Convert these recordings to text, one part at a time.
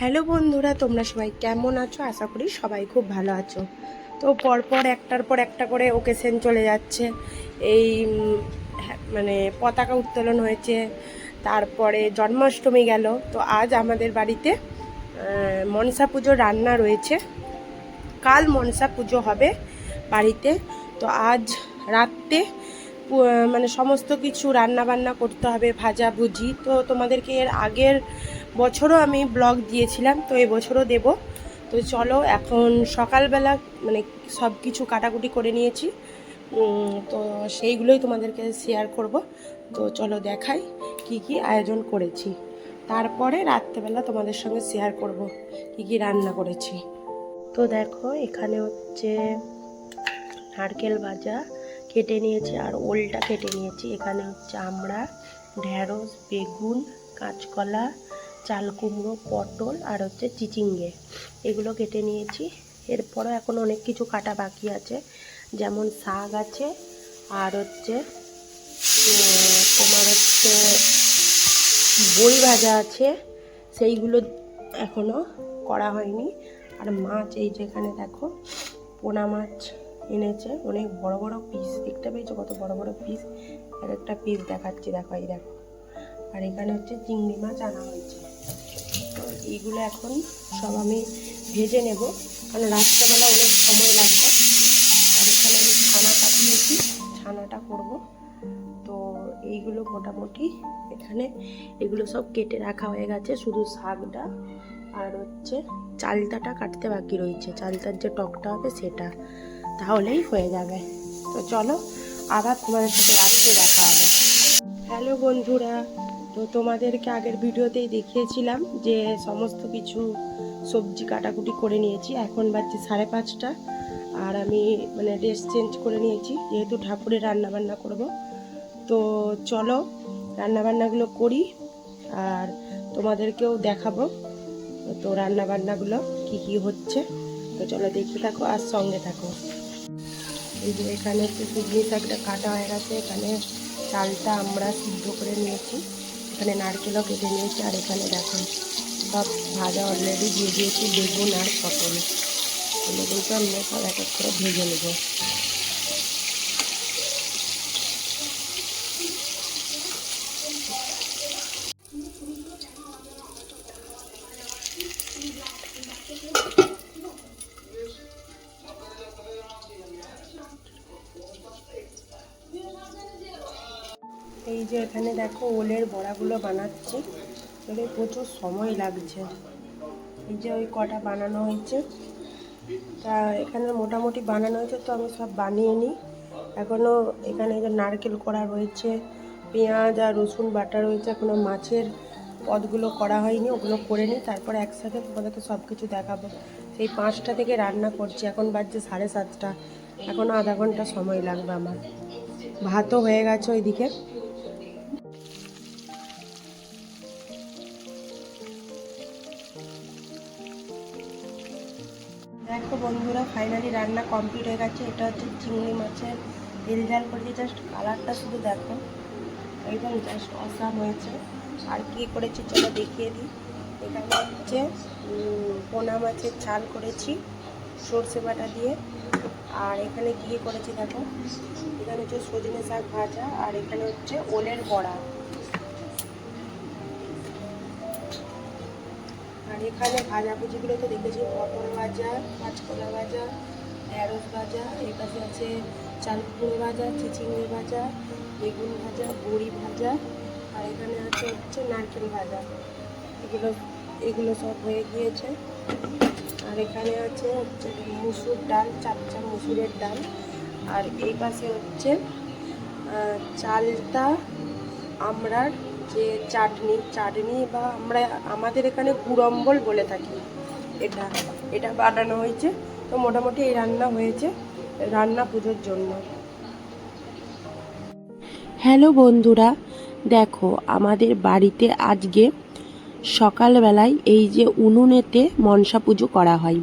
Hello বন্ধুরা তোমরা সবাই কেমন আছো? আশা করি সবাই খুব ভালো আছো। তো পরপর একটার পর একটা করে ওকেশন চলে যাচ্ছে। এই হ্যাঁ, মানে পতাকা উত্তোলন হয়েছে তারপরে জন্মাষ্টমী গেল। তো আজ আমাদের বাড়িতে মনসা পুজোর রান্না রয়েছে। কাল মনসা পুজো হবে বাড়িতে। তো আজ রাত্রে মানে সমস্ত কিছু রান্না বান্না করতে হবে, ভাজা, ভুজি। তো তোমাদেরকে এর আগের বছরও আমি ব্লগ দিয়েছিলাম, তো এই বছরও দেব। তো চলো, এখন সকালবেলা মানে সব কিছু কাটাকুটি করে নিয়েছি। তো সেইগুলোই তোমাদেরকে শেয়ার করব। তো চলো দেখাই কি কি আয়োজন করেছি। তারপরে রাত্রেবেলা তোমাদের সঙ্গে শেয়ার করব কি কি রান্না করেছি। তো দেখো, এখানে হচ্ছে নারকেল ভাজা কেটে নিয়েছি আর ওলটা কেটে নিয়েছি। এখানে হচ্ছে আমরা ঢ্যাঁড়স বেগুন, কাঁচকলা, চাল কুমড়ো, পটল আর হচ্ছে চিচিঙ্গে এগুলো কেটে নিয়েছি। এরপরও এখন অনেক কিছু কাটা বাকি আছে। যেমন শাক আছে আর হচ্ছে তোমার হচ্ছে বই ভাজা আছে। সেইগুলো এখনও করা হয়নি। আর মাছ এই যেখানে দেখো, পোনা মাছ। এনেছে। অনেক বড় বড় পিস দেখতে পেয়েছ কত বড় বড় পিস এক একটা পিস দেখাচ্ছি, দেখো এই দেখো। আর এখানে হচ্ছে চিংড়ি মাছ আনা হয়েছে। তো এইগুলো এখন সব আমি ভেজে নেব। কারণ রাত্রেবেলা অনেক সময় লাগবে। আর এখানে আমি ছানা কাটিয়েছি ছানাটা করব। তো এইগুলো মোটামুটি এখানে এগুলো সব কেটে রাখা হয়ে গেছে। শুধু শাকটা আর হচ্ছে চালতাটা কাটতে বাকি রয়েছে। চালতার যে টকটা হবে সেটা। তাহলেই হয়ে যাবে। তো চলো, আবার তোমাদের সাথে রাত্রে দেখা হবে। হ্যালো বন্ধুরা, তো তোমাদেরকে আগের ভিডিওতেই দেখিয়েছিলাম যে সমস্ত কিছু সবজি কাটাকুটি করে নিয়েছি। এখন বাজছে সাড়ে পাঁচটা আর আমি মানে ড্রেস চেঞ্জ করে নিয়েছি, যেহেতু ঠাকুরের রান্নাবান্না করব। তো চলো, রান্নাবান্নাগুলো করি আর তোমাদেরকেও দেখাবো তো রান্নাবান্নাগুলো কি কি হচ্ছে। তো চলো দেখতে থাকো আর সঙ্গে থাকো। এই যে এখানে একটু সুজনি শাকটা কাটা হয়ে গেছে। এখানে চালটা আমরা সিদ্ধ করে নিয়েছি। এখানে নারকেলও কেটে নিয়েছি। আর এখানে দেখুন, সব ভাজা অলরেডি দিয়ে দিয়েছি। বেগুন আর পটল। এগুলো কিন্তু আমি সব এক এক করে ভেজে নেব। এই যে এখানে দেখো ওলের বড়াগুলো বানাচ্ছি। এখানে প্রচুর সময় লাগছে। এই যে ওই কটা বানানো হয়েছে। তা এখানে মোটামুটি বানানো হয়েছে তো আমি সব বানিয়ে নিই। এখনও এখানে যে নারকেল করা রয়েছে, পেঁয়াজ আর রসুন বাটা রয়েছে এখনও মাছের পদগুলো করা হয়নি, ওগুলো করে নিই। তারপর একসাথে তোমাদেরকে সব কিছু দেখাবো। সেই পাঁচটা থেকে রান্না করছি, এখন বাজছে সাড়ে সাতটা। এখনও আধা ঘণ্টা সময় লাগবে আমার। ভাতও হয়ে গেছে ওইদিকে। দেখো বন্ধুরা ফাইনালি রান্না কমপ্লিট হয়ে গেছে। এটা হচ্ছে চিংড়ি মাছের তেল ঝাল করেছি। জাস্ট কালারটা শুধু দেখো। একদম জাস্ট অসাম হয়েছে। আর কি করেছি চলো দেখিয়ে দিই। এখানে হচ্ছে পোনা মাছের ঝাল করেছি সর্ষে বাটা দিয়ে। আর এখানে গিয়ে করেছি দেখো? এখানে হচ্ছে সজনে শাক ভাজা। আর এখানে হচ্ছে ওলের বড়া। আর এখানে ভাজাভুজিগুলো তো দেখেছি, পটল ভাজা কাঁচকলা ভাজা, ঢেঁড়স ভাজা, এই পাশে আছে চাল কুমড়ো ভাজা চিচিঙ্গে ভাজা, বেগুন ভাজা, বড়ি ভাজা, আর এখানে আছে হচ্ছে নারকেল ভাজা। এগুলো এগুলো সব হয়ে গিয়েছে। আর এখানে আছে হচ্ছে মুসুর ডাল চাপচা মুসুরের ডাল। আর এই পাশে হচ্ছে চালতা আমরার যে চাটনি চাটনি বা আমরা আমাদের এখানে গুড়ম্বল বলে থাকি। এটা এটা বানানো হয়েছে। তো মোটামুটি এই রান্না হয়েছে, রান্না পুজোর জন্য। হ্যালো বন্ধুরা, দেখো আমাদের বাড়িতে আজকে সকালবেলায় এই যে উনুনেতে মনসা পুজো করা হয়।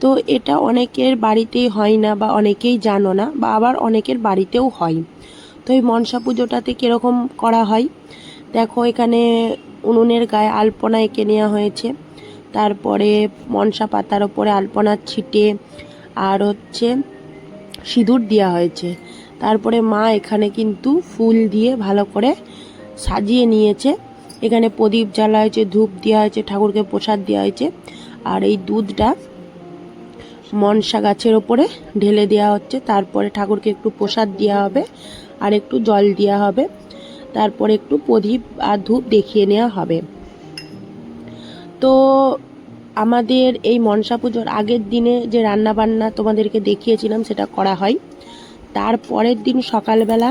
তো এটা অনেকের বাড়িতেই হয় না বা অনেকেই জানো না বা আবার অনেকের বাড়িতেও হয়। তো এই মনসা পুজোটাতে কীরকম করা হয়? দেখো, এখানে উনুনের গায়ে আলপনা এঁকে নেওয়া হয়েছে। তারপরে মনসা পাতার ওপরে আলপনা ছিটে আর হচ্ছে সিঁদুর দেওয়া হয়েছে। তারপরে মা এখানে কিন্তু ফুল দিয়ে ভালো করে সাজিয়ে নিয়েছে। এখানে প্রদীপ জ্বালা হয়েছে, ধূপ দেওয়া হয়েছে, ঠাকুরকে প্রসাদ দেওয়া হয়েছে। আর এই দুধটা মনসা গাছের ওপরে ঢেলে দেওয়া হচ্ছে। তারপরে ঠাকুরকে একটু প্রসাদ দেওয়া হবে আর একটু জল দেওয়া হবে। তারপরে একটু প্রদীপ আর ধূপ দেখিয়ে নেওয়া হবে। তো আমাদের এই মনসা পুজোর আগের দিনে যে রান্না বান্না তোমাদেরকে দেখিয়েছিলাম, সেটা করা হয়। তারপরের দিন সকালবেলা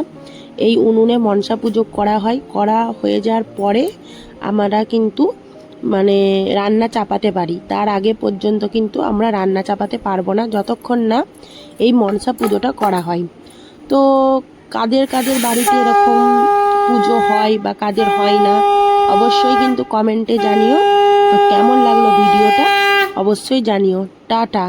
এই উনুনে মনসা পুজো করা হয়। করা হয়ে যাওয়ার পরে আমরা কিন্তু মানে রান্না চাপাতে পারি। তার আগে পর্যন্ত কিন্তু আমরা রান্না চাপাতে পারব না, যতক্ষণ না এই মনসা পুজোটা করা হয়। তো কাদের কাদের বাড়িতে এরকম পুজো হয় বা কাদের হয় না, অবশ্যই কিন্তু কমেন্টে জানিও। তো কেমন লাগল ভিডিওটা? অবশ্যই জানিও। টাটা।